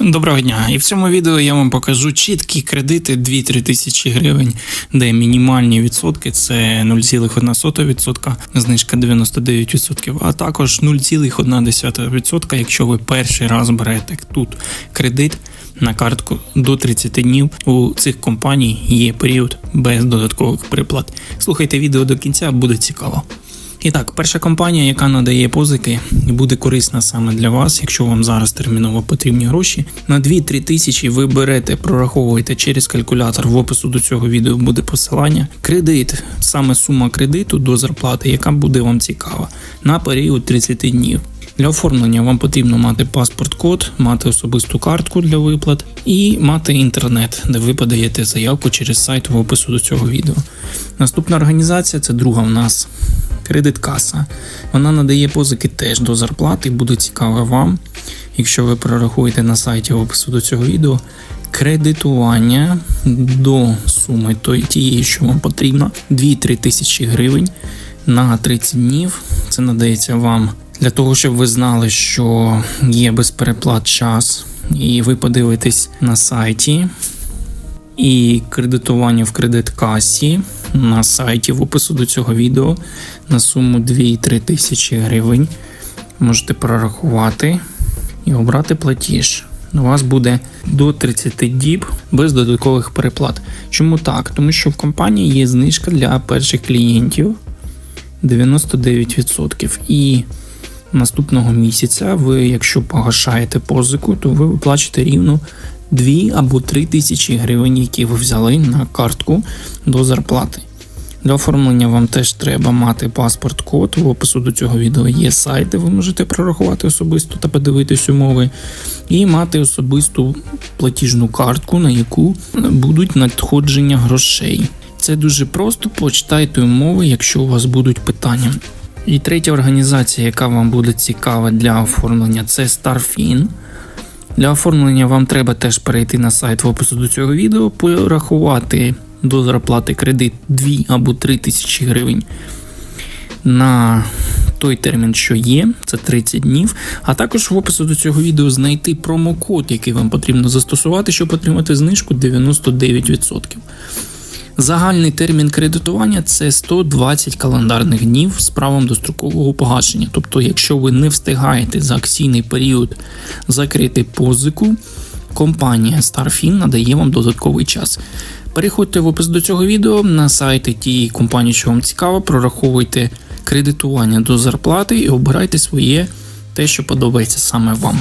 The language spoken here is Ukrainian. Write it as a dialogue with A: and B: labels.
A: Доброго дня! І в цьому відео я вам покажу чіткі кредити 2-3 тисячі гривень, де мінімальні відсотки це 0,1%, знижка 99%, а також 0,1%, якщо ви перший раз берете тут кредит на картку до 30 днів. У цих компаній є період без додаткових приплат. Слухайте відео до кінця, буде цікаво. І так, перша компанія, яка надає позики, буде корисна саме для вас, якщо вам зараз терміново потрібні гроші. На 2-3 тисячі ви берете, прораховуєте через калькулятор. В опису до цього відео буде посилання. Кредит, саме сума кредиту до зарплати, яка буде вам цікава, на період 30 днів. Для оформлення вам потрібно мати паспорт-код, мати особисту картку для виплат і мати інтернет, де ви подаєте заявку через сайт в опису до цього відео. Наступна організація це друга в нас Кредит каса. Вона надає позики теж до зарплати, буде цікаво вам, якщо ви прорахуєте на сайті опису до цього відео. Кредитування до суми тієї, що вам потрібно, 2-3 тисячі гривень на 30 днів. Це надається вам для того, щоб ви знали, що є без переплат час, і ви подивитесь на сайті. І кредитування в кредит-касі на сайті в опису до цього відео на суму 2-3 тисячі гривень. Можете прорахувати і обрати платіж. У вас буде до 30 діб без додаткових переплат. Чому так? Тому що в компанії є знижка для перших клієнтів 99%. І наступного місяця ви, якщо погашаєте позику, то ви виплачуєте рівно 2 або 3 тисячі гривень, які ви взяли на картку до зарплати. Для оформлення вам теж треба мати паспорт-код. В опису до цього відео є сайт, де ви можете прорахувати особисто та подивитись умови, і мати особисту платіжну картку, на яку будуть надходження грошей. Це дуже просто, почитайте умови, якщо у вас будуть питання. І третя організація, яка вам буде цікава для оформлення, це Starfin. Для оформлення вам треба теж перейти на сайт в опису до цього відео, порахувати до зарплати кредит 2 або 3 тисячі гривень на той термін, що є, це 30 днів. А також в опису до цього відео знайти промокод, який вам потрібно застосувати, щоб отримати знижку 99%. Загальний термін кредитування це 120 календарних днів з правом дострокового погашення. Тобто, якщо ви не встигаєте за акційний період закрити позику, компанія Starfin надає вам додатковий час. Переходьте в опис до цього відео на сайти тієї компанії, що вам цікаво, прораховуйте кредитування до зарплати і обирайте своє те, що подобається саме вам.